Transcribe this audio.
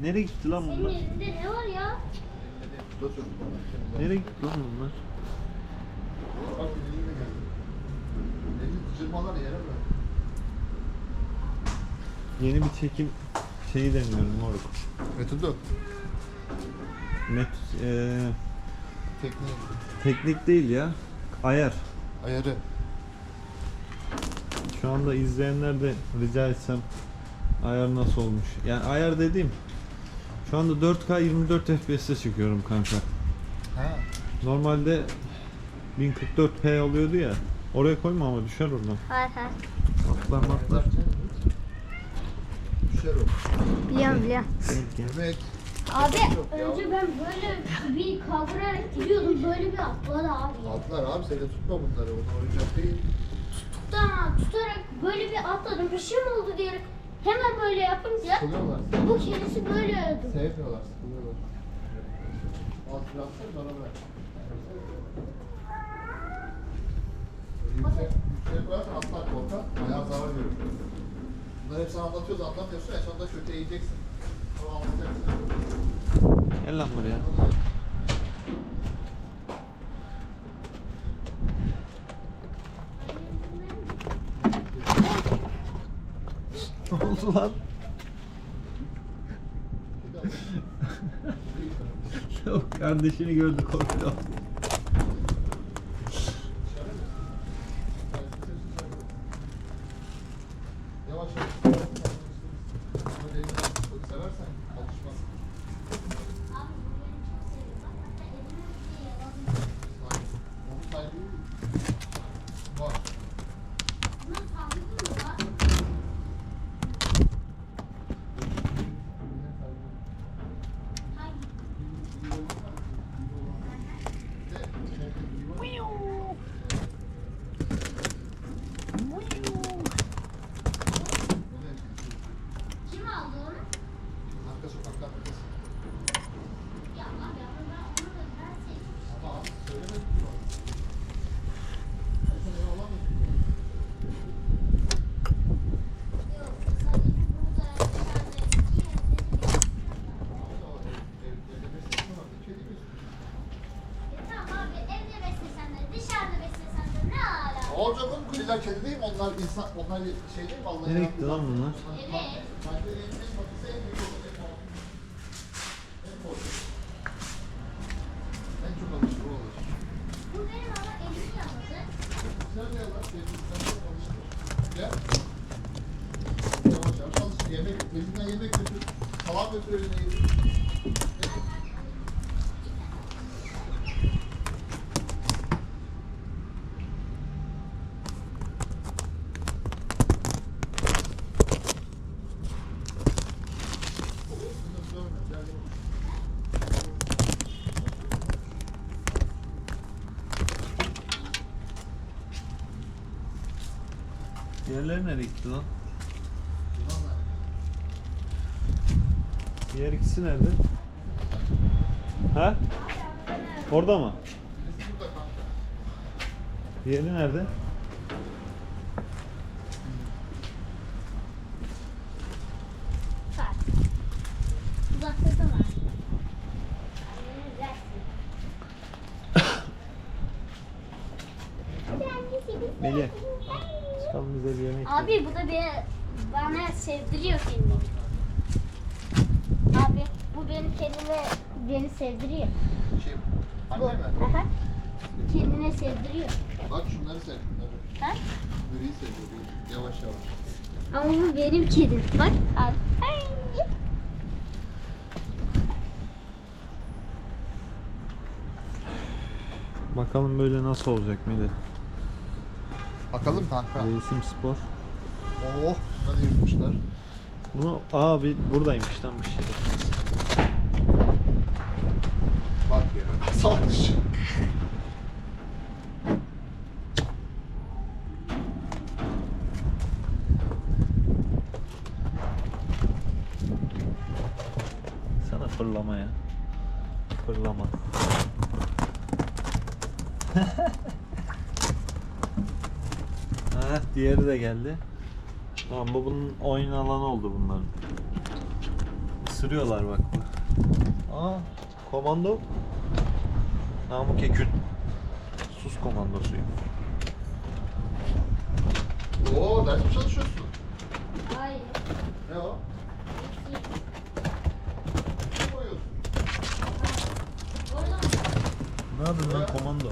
Nereye gitti lan Senin bunlar? elinde ne var ya? Nereye gitti lan bunlar? Bak elime geldi. Elini cırmalar yere bırak. Yeni bir çekim şeyi deniyorum moruk. Metodu. Met, eee, Tekniği. teknik değil ya. Ayar. Ayarı. Şu anda izleyenler de rica etsem ayar nasıl olmuş? Yani ayar dediğim şu anda 4K 24 FPS'te çıkıyorum kanka. Ha. Normalde 1044p oluyordu ya. Oraya koyma ama düşer oradan. Hayır hayır. Atlar matlar. Düşer o. Biliyorum biliyorum. Evet. Abi önce ben böyle bir kaldırarak gidiyordum. Böyle bir atladı abi. Atlar abi seni tutma bunları. Onu oyuncak değil. Tuttum tutarak böyle bir atladım. Bir şey mi oldu diyerek hemen böyle yapınca Sıkılıyorlar. bu kedisi böyle öldü. Sevmiyorlar. Sıkılıyorlar. Al silahları bana bırak. Yüksek, yüksek koyarsan atlar korkar. Ayağı zarar görür. Bunları hep sana anlatıyoruz anlamıyorsun. En sonunda kötü eğeceksin. Sonra anlatacaksın. Gel lan buraya. Ne oldu lan? Yok kardeşini gördü korkuyor. Yavaş yavaş. Böyle elini çok seversen alışmaz. Saygı. Onun saygı var. Kim aldı onu? Arka sokaktan kız. Ya abi ya ben onu da ben sevdim. Ama abi söylemedim ki bana. Ben sana ya olamazsın. Yok sadece burada dışarıda iki yerde Abi o ev- ev- evde beslesene var. Ne kedi besliyorsun? E tamam abi evde beslesen de dışarıda beslesen de ne oğlum kuliler kedi değil mi? Onlar insan, onlar şey değil mi? Allah'ın Nereye gitti lan bunlar? Evet. Bence en en batısı en büyük olan en korkunç. En korkunç. En çok alışır o alışır. Bu benim ama elim yaladı. Sen de yavaş sen de alışır. Gel. Yavaş yavaş alışır. Yemek, elinden yemek götür. Salam götür eline yedir. Diğerleri nereye gitti lan? Diğer ikisi nerede? Ha? Orada mı? Diğeri nerede? Melih. Çıkalım bize bir yemek yiyelim. Abi bu da beni, bana sevdiriyor kendini. Abi bu benim kendime beni sevdiriyor. Şey, Bu. anne mi? Aha. Kendine sevdiriyor. Bak şunları sev, şunları. Ha? Griyi seviyor, griyi. Yavaş yavaş. Ama bu benim kedim. Bak abi. Ay. Bakalım böyle nasıl olacak Melih. Bakalım kanka. Reisim Spor. Oh, bunları yırtmışlar. Bunu abi buradaymış lan bir şey. Bak ya. Salmış. Sana fırlama ya. Fırlama. ha, diğeri de geldi. Tamam bu bunun oyun alanı oldu bunların. ısırıyorlar bak bu. Aa, komando. Namık Ekün. Sus komandosuyum. Oo ders mi çalışıyorsun? Hayır. Ne o? Ne yapıyorsun lan komando?